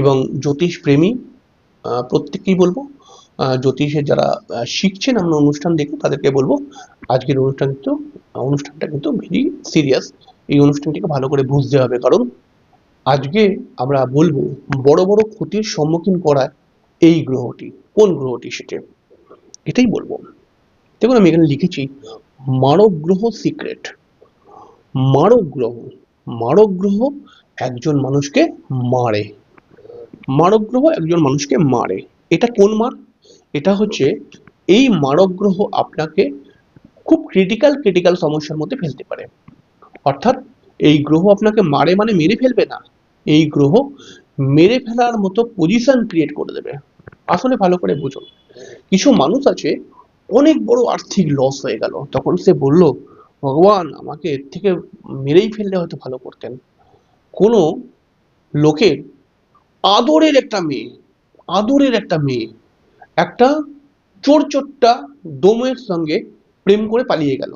এবং জ্যোতিষ প্রেমী প্রত্যেককেই বলব জ্যোতিষের যারা শিখছেন আমরা অনুষ্ঠান দেখে তাদেরকে বলব, আজকের অনুষ্ঠান কিন্তু, অনুষ্ঠানটা কিন্তু ভেরি সিরিয়াস এই অনুষ্ঠানটিকে ভালো করে বুঝতে হবে। কারণ আজকে আমরা বলব, বড় বড় ক্ষতির সম্মুখীন করায় এই গ্রহটি, কোন গ্রহটি সেটা? এটাই বলব। দেখুন, আমি এখানে লিখেছি মানব গ্রহ সিক্রেট। মারক গ্রহ মারক গ্রহ একজন মানুষকে মারে। মারক গ্রহ একজন মানুষকে মারে। এটা কোন মার? এটা হচ্ছে এই মারক গ্রহ আপনাকে খুব ক্রিটিক্যাল ক্রিটিক্যাল সমস্যার মধ্যে ফেলতে পারে। অর্থাৎ এই গ্রহ আপনাকে মারে মানে মেরে ফেলবে না। এই গ্রহ মেরে ফেলার মতো পজিশন ক্রিয়েট করে দেবে। আসলে ভালো করে বুঝুন। কিছু মানুষ আছে, অনেক বড় আর্থিক লস হয়ে গেল। তখন সে বলল, ভগবান, আমাকে এর থেকে মেরেই ফেললে হয়তো ভালো করতেন। কোনো লোকের আদরের একটা মেয়ে, আদরের একটা মেয়ে, একটা চোর চোরটা দমের সঙ্গে প্রেম করে পালিয়ে গেল।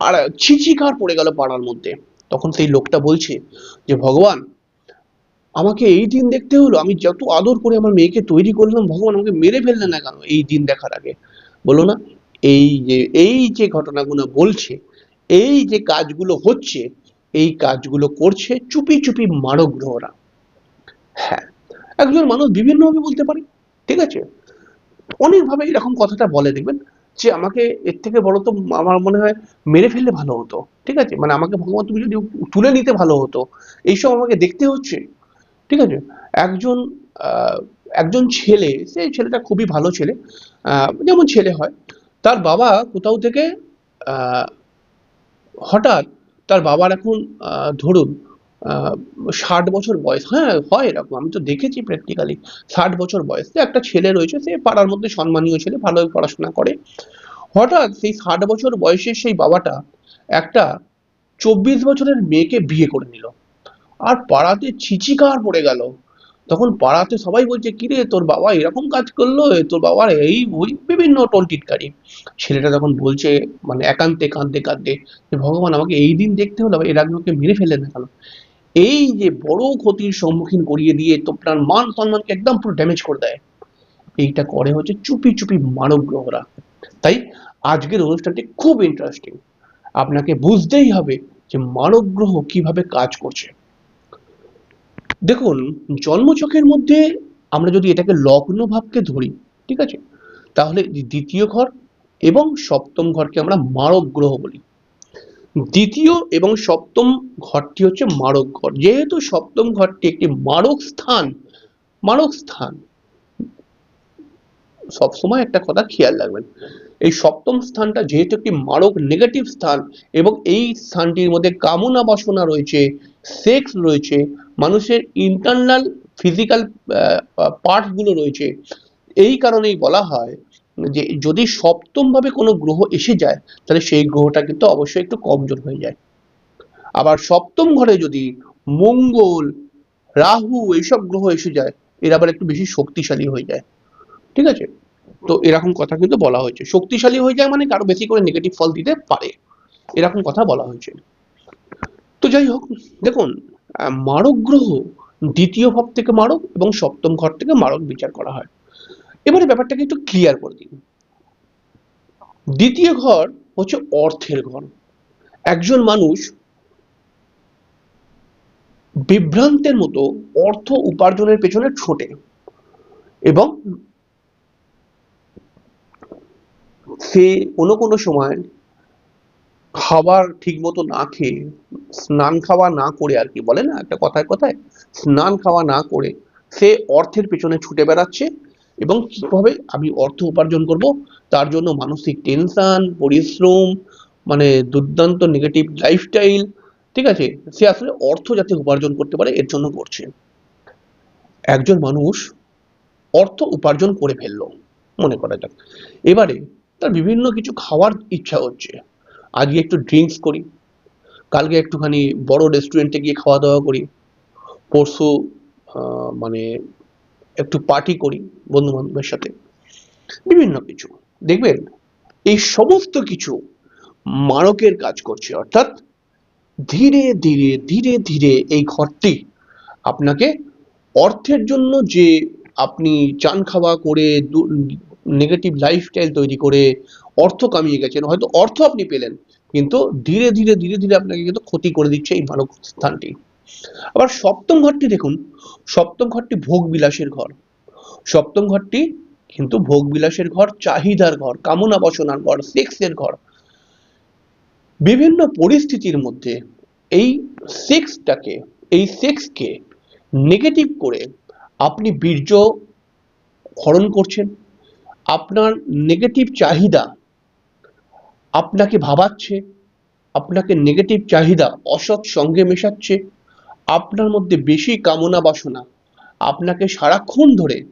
আর ছিচিকার পড়ে গেল পাড়ার মধ্যে। তখন সেই লোকটা বলছে যে, ভগবান, আমাকে এই দিন দেখতে হলো। আমি যত আদর করে আমার মেয়েকে তৈরি করলাম, ভগবান আমাকে মেরে ফেললে না কেন এই দিন দেখার আগে? বলো না, এই যে এই যে ঘটনাগুলো বলছে, এই যে কাজগুলো হচ্ছে, এই কাজগুলো করছে চুপি চুপি মারক গ্রহরা হ্যাঁ। একজন মানুষ বিভিন্নভাবে বলতে পারে, ঠিক আছে? অনেকভাবে এরকম কথাটা বলে, দেখবেন? যে আমাকে এর থেকে বড় তো আমার মনে হয় মেরে ফেললে ভালো হতো, ঠিক আছে? মানে আমাকে ভগবান তুমি যদি তুলে নিতে ভালো হতো, এইসব আমাকে দেখতে হচ্ছে, ঠিক আছে? একজন একজন ছেলে, সেই ছেলেটা খুবই ভালো ছেলে যেমন ছেলে হয়, তার বাবা কোথাও থেকে হঠাৎ তার বাবার এখন ধরুন ষাট বছর বয়স হ্যাঁ হয় এরকম। আমি তো দেখেছি প্র্যাকটিক্যালি ষাট বছর বয়স। একটা ছেলে রয়েছে, সে পাড়ার মধ্যে সম্মানীয় ছেলে, ভালোই পড়াশোনা করে। হঠাৎ সেই ষাট বছর বয়সের সেই বাবাটা একটা চব্বিশ বছরের মেয়েকে বিয়ে করে নিল। আর পাড়াতে ছিচিকার পড়ে গেল। তখন পাড়াতে সবাই বলছে, কিরে, তোর বাবা এরকম কাজ করল? তোর বাবার এই ওই বিভিন্ন টোল টিটকারি ছেলেটা তখন বলছে মানে একান্তে কাঁদতে কাঁদতে, যে ভগবান, আমাকে এই দিন দেখতে হলো, এর আগে আমাকে মেরে ফেলে না কেন? এই যে বড় ক্ষতির সম্মুখীন করিয়ে দিয়ে আপনার মান সম্মানকে একদম পুরো ড্যামেজ করে দেয়। এইটা করে হচ্ছে চুপি চুপি মানব গ্রহরা। তাই আজকের অনুষ্ঠানটি খুব ইন্টারেস্টিং আপনাকে বুঝতেই হবে যে মানব গ্রহ কীভাবে কাজ করছে। দেখুন জন্মছকের মধ্যে আমরা যদি এটাকে লগ্ন ভাবকে ধরি, ঠিক আছে? তাহলে দ্বিতীয় ঘর এবং সপ্তম ঘরকে আমরা মারক গ্রহ বলি। দ্বিতীয় এবং সপ্তম ঘরটি হচ্ছে মারক ঘর। যেহেতু সপ্তম ঘরটি একটি মারক স্থান মারক স্থান, সবসময় একটা কথা খেয়াল রাখবেন। এই সপ্তম স্থানটা যেহেতু একটি মারক নেগেটিভ স্থান এবং এই স্থানটির মধ্যে কামনা বাসনা রয়েছে সেক্স রয়েছে, মানুষের ইন্টারনাল ফিজিক্যাল পার্টসগুলো রয়েছে, এই কারণেই বলা হয় যে যদি সপ্তম ভাবে কোনো গ্রহ এসে যায়, তাহলে সেই গ্রহটা কিন্তু অবশ্যই একটু কমজোর হয়ে যায়। আবার সপ্তম ঘরে যদি মঙ্গল, রাহু এইসব গ্রহ এসে যায়, এরা আবার একটু বেশি শক্তিশালী হয়ে যায়। ঠিক আছে? তো এরকম কথা কিন্তু বলা হয়েছে। শক্তিশালী হয়ে যায় মানে কারও বেশি করে নেগেটিভ ফল দিতে পারে। এরকম কথা বলা হয়েছে। তো যাই হোক, দেখুন মারক গ্রহ দ্বিতীয় ভাব থেকে মারক এবং সপ্তম ঘর থেকে মারক বিচার করা হয়। এবারে ব্যাপারটাকে একটু ক্লিয়ার করে দিন দ্বিতীয় ঘর হচ্ছে অর্থের ঘর। একজন মানুষ বিভ্রান্তের মতো অর্থ উপার্জনের পেছনে ছোটে এবং সে কোনো কোনো সময় খাবার ঠিক মতো না খেয়ে, স্নান খাওয়া না করে আর কি, বলে না? একটা কথায় কথায়, স্নান খাওয়া না করে সে অর্থের পেছনে ছুটে বেড়াচ্ছে এবং কীভাবে আমি অর্থ উপার্জন করব, তার জন্য মানসিক টেনশন পরিশ্রম মানে দুর্দান্ত নেগেটিভ লাইফস্টাইল ঠিক আছে? সে আসলে অর্থ যাতে উপার্জন করতে পারে, এর জন্য করছে। একজন মানুষ অর্থ উপার্জন করে ফেলল, মনে করা যাক এবারে তার বিভিন্ন কিছু খাওয়ার ইচ্ছা হচ্ছে। আজকে একটু ড্রিঙ্কস করি, কালকে একটুখানি বড় রেস্টুরেন্টে গিয়ে খাওয়া দাওয়া করি। পরশু মানে একটু পার্টি করি বন্ধু বান্ধবের সাথে। বিভিন্ন কিছু। দেখবেন, এই সমস্ত কিছু মারকের কাজ করছে। অর্থাৎ ধীরে ধীরে ধীরে ধীরে এই ঘরটি আপনাকে অর্থের জন্য যে আপনি চান খাওয়া করে নেগেটিভ লাইফস্টাইল তৈরি করে অর্থ কামিয়ে গেছেন, হয়তো অর্থ আপনি পেলেন, কিন্তু ধীরে ধীরে ধীরে ধীরে আপনাকে কিন্তু ক্ষতি করে দিচ্ছে এই মানব স্থানটি। আবার সপ্তম ঘরটি দেখুন সপ্তম ঘরটি ভোগ বিলাসের ঘর। সপ্তম ঘরটি কিন্তু ভোগ বিলাসের ঘর, চাহিদার ঘর, কামনা বাসনার ঘর, সেক্সের ঘর। বিভিন্ন পরিস্থিতির মধ্যে এই সেক্সটাকে, এই সেক্সকে নেগেটিভ করে আপনি বীর্য হরণ করছেন। আপনার নেগেটিভ চাহিদা আপনাকে ভাবাচ্ছে, আপনাকে নেগেটিভ চাহিদা অসৎ সঙ্গে মেশাচ্ছে। আপনার মধ্যে বেশি কামনা বাসনা, আপনাকে সারাক্ষণ ধরে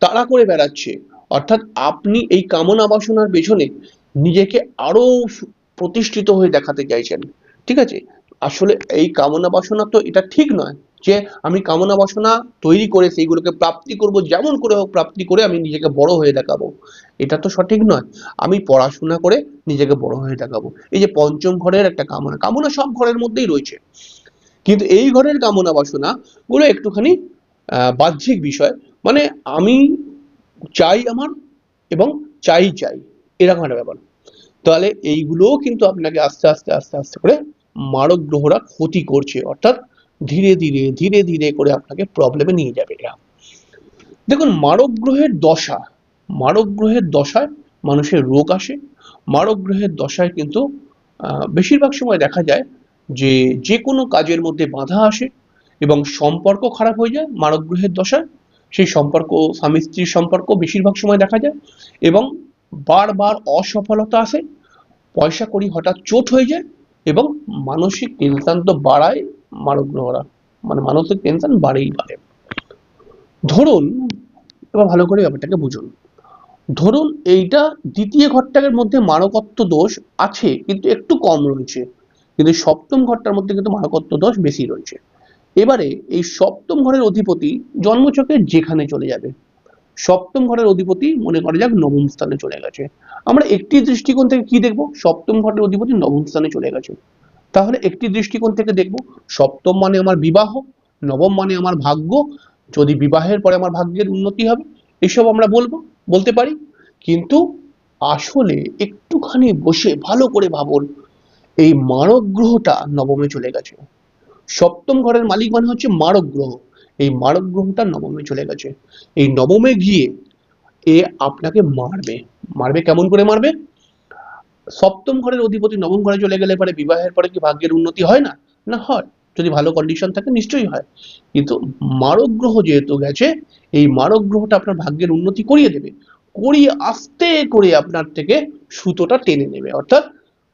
তাড়া করে বেড়াচ্ছে, অর্থাৎ আপনি এই কামনা বাসনার পেছনে নিজেকে আরও সু- প্রতিষ্ঠিত হয়ে দেখাতে চাইছেন। ঠিক আছে? আসলে এই কামনা বাসনা তো এটা ঠিক নয় যে আমি কামনা বাসনা তৈরি করে সেইগুলোকে প্রাপ্তি করব, যেমন করে হোক প্রাপ্তি করে আমি নিজেকে বড় হয়ে দেখাবো। এটা তো সঠিক নয়। আমি পড়াশোনা করে নিজেকে বড় হয়ে দেখাবো। এই যে পঞ্চম ঘরের একটা কামনা কামনা সব ঘরের মধ্যেই রয়েছে। কিন্তু এই ঘরের কামনা বাসনা গুলো একটুখানি বাহ্যিক বিষয়। মানে আমি চাই আমার এবং চাই চাই, এরকম একটা ব্যাপার। তাহলে এইগুলোও কিন্তু আপনাকে আস্তে আস্তে আস্তে আস্তে করে মারক গ্রহরা ক্ষতি করছে। অর্থাৎ ধীরে ধীরে ধীরে ধীরে করে আপনাকে প্রবলেমে নিয়ে যাবে এরা। দেখুন মারক গ্রহের দশা মারক গ্রহের দশায় মানুষের রোগ আসে। মারক গ্রহের দশায় কিন্তু বেশিরভাগ সময় দেখা যায় যে যে কোনো কাজের মধ্যে বাধা আসে এবং সম্পর্ক খারাপ হয়ে যায় মারক গ্রহের দশায়, সেই সম্পর্ক, স্বামী স্ত্রীর সম্পর্ক বেশিরভাগ সময় দেখা যায় এবং বারবার অসফলতা আসে, পয়সা করি হঠাৎ চোট হয়ে যায় এবং মানসিক টেনশন তো বাড়ায় মারক গ্রহরা মানে মানসিক টেনশন বাড়েই বাড়ে। ধরুন, এবার ভালো করে ব্যাপারটাকে বুঝুন। ধরুন এইটা দ্বিতীয় ঘরটার মধ্যে মারকত্ব দোষ আছে, কিন্তু একটু কম রয়েছে। কিন্তু সপ্তম ঘরটার মধ্যে কিন্তু মারকত্ব দোষ বেশি রয়েছে। এবারে এই সপ্তম ঘরের অধিপতি জন্মচক্রের যেখানে চলে যাবে। সপ্তম ঘরের অধিপতি মনে করা যাক নবম স্থানে চলে গেছে। আমরা একটি দৃষ্টিকোণ থেকে কি দেখব? সপ্তম ঘরের অধিপতি নবম স্থানে চলে গেছে। তাহলে একটি দৃষ্টিকোণ থেকে দেখব, সপ্তম মানে আমার বিবাহ, নবম মানে আমার ভাগ্য, যদি বিবাহের পরে আমার ভাগ্যের উন্নতি হবে, এসব আমরা বলব, বলতে পারি। কিন্তু আসলে একটুখানি বসে ভালো করে ভাবুন এই মারক গ্রহটা নবমে চলে গেছে। সপ্তম ঘরের মালিক মানে হচ্ছে মারক গ্রহ। এই মারক গ্রহটা নবমে চলে গেছে। এই নবমে গিয়ে এ আপনাকে মারবে। মারবে কেমন করে মারবে? সপ্তম ঘরের অধিপতি নবম ঘরে চলে গেলে পরে বিবাহের পরে কি ভাগ্যের উন্নতি হয় না? না হয়। যদি ভালো কন্ডিশন থাকে নিশ্চয়ই হয়। কিন্তু মারক গ্রহ যেহেতু গেছে, এই মারক গ্রহটা আপনার ভাগ্যের উন্নতি করিয়ে দেবে। করিয়ে আস্তে করে আপনার থেকে সুতোটা টেনে নেবে। অর্থাৎ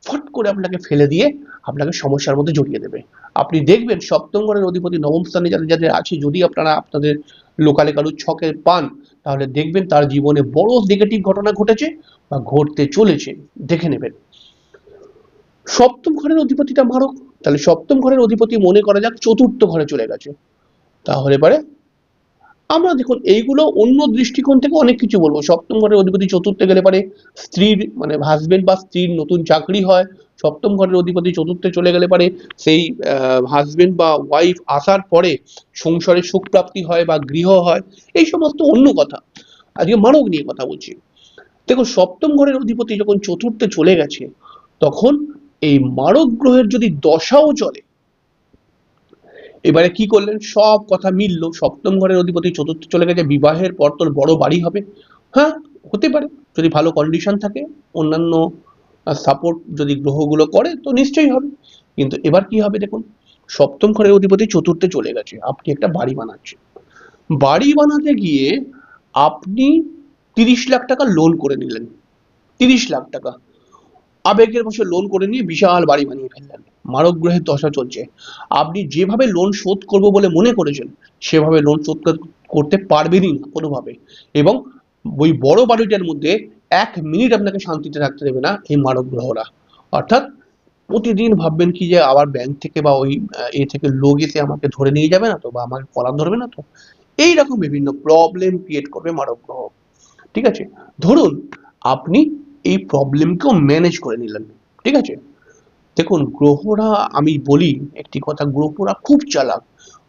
ফট করে আপনাকে ফেলে দিয়ে আপনাকে সমস্যার মধ্যে জড়িয়ে দেবে। আপনি দেখবেন সপ্তম ঘরের অধিপতি নবম স্থানে যাদের যাদের আছে, যদি আপনারা আপনাদের লোকালে কারুর ছকে পান, তাহলে দেখবেন তার জীবনে বড় নেগেটিভ ঘটনা ঘটেছে বা ঘটতে চলেছে। দেখে নেবেন। সপ্তম ঘরের অধিপতিটা মারক। তাহলে সপ্তম ঘরের অধিপতি মনে করা যাক চতুর্থ ঘরে চলে গেছে। তাহলে পরে আমরা দেখুন, এইগুলো অন্য দৃষ্টিকোণ থেকে অনেক কিছু বলব। সপ্তম ঘরের অধিপতি চতুর্থে গেলে পারে স্ত্রীর মানে হাজবেন্ড বা স্ত্রীর নতুন চাকরি হয়। সপ্তম ঘরের অধিপতি চতুর্থে চলে গেলে পারে সেই হাজবেন্ড বা ওয়াইফ আসার পরে সংসারে সুখ প্রাপ্তি হয় বা গৃহ হয়, এই সমস্ত অন্য কথা। আজকে মানব নিয়ে কথা বলছি। দেখো সপ্তম ঘরের অধিপতি যখন চতুর্থে চলে গেছে, তখন এই মারক গ্রহের যদি দশাও চলে এবারে কি করলেন? সব কথা মিললো। সপ্তম ঘরের অধিপতি চতুর্থ চলে গেছে। বিবাহের পর তোর বড় বাড়ি হবে। হ্যাঁ হতে পারে। যদি ভালো কন্ডিশন থাকে, অন্যান্য সাপোর্ট যদি গ্রহগুলো করে, তো নিশ্চয়ই হবে। কিন্তু এবার কি হবে দেখুন? সপ্তম ঘরের অধিপতি চতুর্থে চলে গেছে। আপনি একটা বাড়ি বানাচ্ছেন। বাড়ি বানাতে গিয়ে আপনি তিরিশ লাখ টাকা লোন করে নিলেন। তিরিশ লাখ টাকা। আবেগের বসে লোন করে নিয়ে বিশাল বাড়ি বানিয়ে ফেললেন। মারক গ্রহের দশা চলছে। আপনি যেভাবে লোন শোধ করব বলে মনে করেছেন, সেভাবে লোন শোধ করতে পারবেনই না কোনোভাবে। এবং ওই বড় বাড়িটার মধ্যে এক মিনিট আপনাকে শান্তিতে থাকতে দেবে না এই মারক গ্রহরা অর্থাৎ প্রতিদিন ভাববেন কি যে আবার ব্যাংক থেকে বা ওই এ থেকে লোক এসে আমাকে ধরে নিয়ে যাবে না তো বা আমাকে কলার ধরবে না তো? এইরকম বিভিন্ন প্রবলেম ক্রিয়েট করবে মারক গ্রহ ঠিক আছে? ধরুন, আপনি এই প্রবলেমকেও ম্যানেজ করে নিলেন। ঠিক আছে? দেখুন, গ্রহরা, আমি বলি একটি কথা, গ্রহরা খুব চালাক।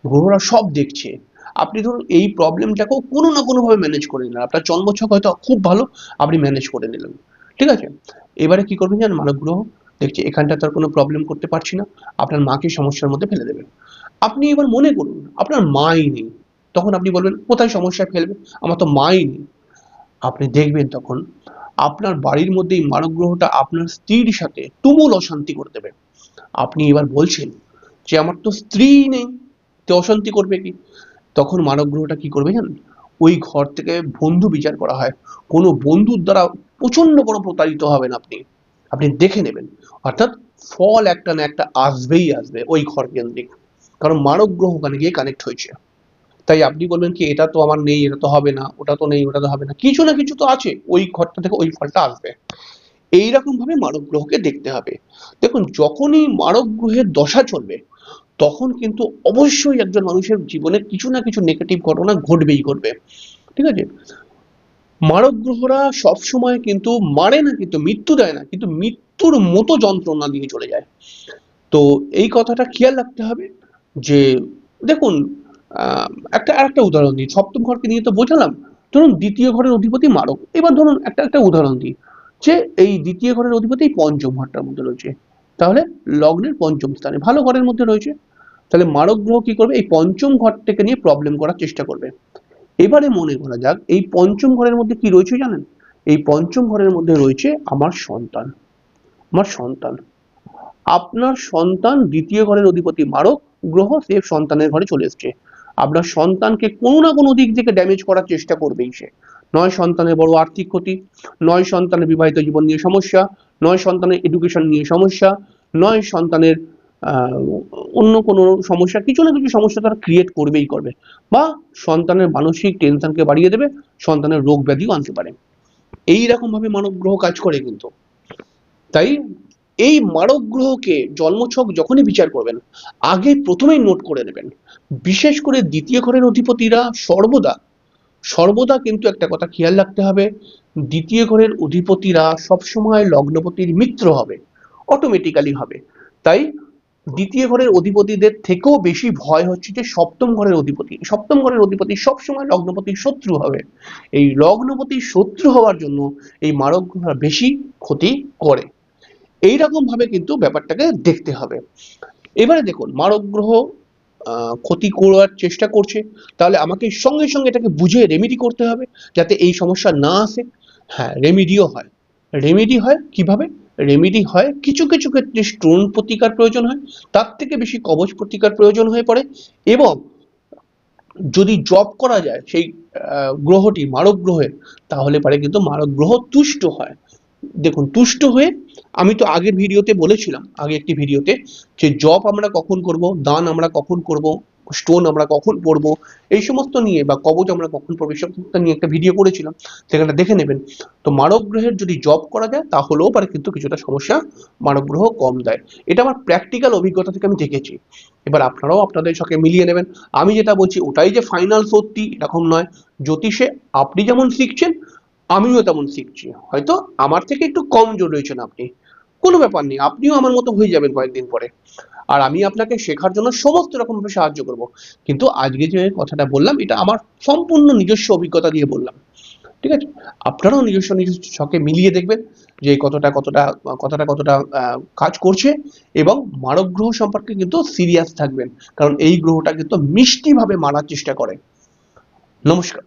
গ্রহরা সব দেখছে। আপনি ধরুন, এই প্রবলেমটাকেও কোনো না কোনোভাবে ম্যানেজ করে নিলেন। আপনার জন্মছক হয়তো খুব ভালো, আপনি ম্যানেজ করে নিলেন। ঠিক আছে? এবারে কি করবেন জানেন মানব গ্রহ দেখছে এখানটা তার কোনো প্রবলেম করতে পারছি না, আপনার মাকে সমস্যার মধ্যে ফেলে দেবেন। আপনি এবার মনে করুন, আপনার মাই নেই। তখন আপনি বলবেন, কোথায় সমস্যায় ফেলবে? আমার তো মাই নেই। আপনি দেখবেন তখন আপনার বাড়ির মধ্যে এই মানব গ্রহটা আপনার স্ত্রীর সাথে তুমুল অশান্তি করে দেবে। আপনি এবার বলছেন যে আমার তো স্ত্রী নেই, তো অশান্তি করবে কি? তখন মানব গ্রহটা কি করবে জানেন? ওই ঘর থেকে বন্ধু বিচার করা হয়। কোনো বন্ধুর দ্বারা প্রচণ্ড বড় প্রতারিত হবেন আপনি। আপনি দেখে নেবেন। অর্থাৎ ফল একটা না একটা আসবেই আসবে ওই ঘর কেন্দ্রিক। কারণ মানব গ্রহ ওখানে গিয়ে কানেক্ট হয়েছে। তাই আপনি বলবেন কি, এটা তো আমার নেই, এটা তো হবে না, ওটা তো নেই, ওটা তো হবে না। কিছু না কিছু তো আছে, ওই ঘরটা থেকে ওই ফলটা আসবে। এইরকম ভাবে মানব গ্রহকে দেখতে হবে। দেখুন, যখনই মানব গ্রহের দশা চলবে, তখন কিন্তু অবশ্যই একজন মানুষের জীবনে কিছু না কিছু নেগেটিভ ঘটনা ঘটবেই ঘটবে। ঠিক আছে? মানব গ্রহরা সবসময় কিন্তু মারে না, কিন্তু মৃত্যু দেয় না, কিন্তু মৃত্যুর মতো যন্ত্রণা দিয়ে চলে যায়। তো এই কথাটা খেয়াল রাখতে হবে যে, দেখুন একটা, আরেকটা উদাহরণ দিই। সপ্তম ঘরকে নিয়ে তো বোঝালাম। ধরুন দ্বিতীয় ঘরের অধিপতি মারক। এবার ধরুন একটা একটা উদাহরণ দিই যে এই দ্বিতীয় ঘরের অধিপতি পঞ্চম ঘরটার মধ্যে রয়েছে। তাহলে লগ্নের পঞ্চম স্থানে ভালো ঘরের মধ্যে রয়েছে। তাহলে মারক গ্রহ কি করবে? এই পঞ্চম ঘরটাকে নিয়ে প্রবলেম করার চেষ্টা করবে। এবারে মনে করা যাক, এই পঞ্চম ঘরের মধ্যে কি রয়েছে জানেন? এই পঞ্চম ঘরের মধ্যে রয়েছে আমার সন্তান। আমার সন্তান। আপনার সন্তান দ্বিতীয় ঘরের অধিপতি মারক, গ্রহ সে সন্তানের ঘরে চলে এসছে। আপনার সন্তানকে কোনো না কোনো দিক থেকে ড্যামেজ করার চেষ্টা করবেই সে। নয় সন্তানের বড় আর্থিক ক্ষতি, নয় সন্তানের বিবাহিত জীবন নিয়ে সমস্যা, নয় সন্তানের এডুকেশন নিয়ে সমস্যা, নয় সন্তানের অন্য কোনো সমস্যা, কিছু না কিছু সমস্যা তারা ক্রিয়েট করবেই করবে। বা সন্তানের মানসিক টেনশনকে বাড়িয়ে দেবে, সন্তানের রোগ ব্যাধিও আনতে পারে। এই রকম ভাবে মানব গ্রহ কাজ করে কিন্তু। তাই এই মারক গ্রহকে জন্মছক যখনই বিচার করবেন, আগে প্রথমেই নোট করে নেবেন। বিশেষ করে দ্বিতীয় ঘরের অধিপতিরা সর্বদা সর্বদা কিন্তু একটা কথা খেয়াল রাখতে হবে, দ্বিতীয় ঘরের অধিপতিরা সবসময় লগ্নপতির মিত্র হবে অটোমেটিক্যালি হবে। তাই দ্বিতীয় ঘরের অধিপতিদের থেকেও বেশি ভয় হচ্ছে যে সপ্তম ঘরের অধিপতি, সপ্তম ঘরের অধিপতি সবসময় লগ্নপতির শত্রু হবে। এই লগ্নপতির শত্রু হওয়ার জন্য এই মারক বেশি ক্ষতি করে। এইরকম ভাবে কিন্তু ব্যাপারটাকে দেখতে হবে। এবারে দেখুন মারক গ্রহ ক্ষতি করার চেষ্টা করছে। তাহলে আমাকে সঙ্গে সঙ্গে এটাকে বুঝে রেমেডি করতে হবে যাতে এই সমস্যা না আসে। হ্যাঁ রেমিডিও হয়। রেমেডি হয় কীভাবে? রেমিডি হয় কিছু কিছু ক্ষেত্রে স্টোন প্রতিকার প্রয়োজন হয়, তার থেকে বেশি কবচ প্রতিকার প্রয়োজন হয়ে পড়ে এবং যদি জব করা যায় সেই গ্রহটি মারক গ্রহের তাহলে পারে কিন্তু মারক গ্রহ তুষ্ট হয়। দেখুন, তুষ্ট হয়ে আমি তো আগের ভিডিওতে বলেছিলাম, আগে একটি ভিডিওতে যে জব আমরা কখন করব, দান আমরা কখন করব স্টোন আমরা কখন পড়ব এই সমস্ত নিয়ে বা কবচ আমরা কখন পড়ব এই সমস্ত নিয়ে একটা ভিডিও করেছিলাম সেখানে দেখে নেবেন। তো মানব গ্রহের যদি জব করা যায়, তাহলেও পারে কিন্তু কিছুটা সমস্যা মানব গ্রহ কম দেয়। এটা আমার প্র্যাকটিক্যাল অভিজ্ঞতা থেকে আমি দেখেছি। এবার আপনারাও আপনাদের সঙ্গে মিলিয়ে নেবেন। আমি যেটা বলছি, ওটাই যে ফাইনাল সত্যি, এরকম নয়। জ্যোতিষে আপনি যেমন শিখছেন, আমিও তেমন শিখছি। হয়তো আমার থেকে একটু কম জোর রয়েছেন আপনি। কোনো ব্যাপার নেই, আপনিও আমার মতো হয়ে যাবেন কয়েকদিন পরে। আর আমি আপনাকে শেখার জন্য সমস্ত রকম ভাবে সাহায্য করব। কিন্তু আজকে যে কথাটা বললাম, এটা আমার সম্পূর্ণ নিজস্ব অভিজ্ঞতা দিয়ে বললাম। ঠিক আছে? আপনারাও নিজস্ব নিজস্ব ছকে মিলিয়ে দেখবেন যে কতটা কতটা কতটা কতটা কাজ করছে এবং মারক গ্রহ সম্পর্কে কিন্তু সিরিয়াস থাকবেন। কারণ এই গ্রহটা কিন্তু মিষ্টিভাবে মারার চেষ্টা করে। নমস্কার।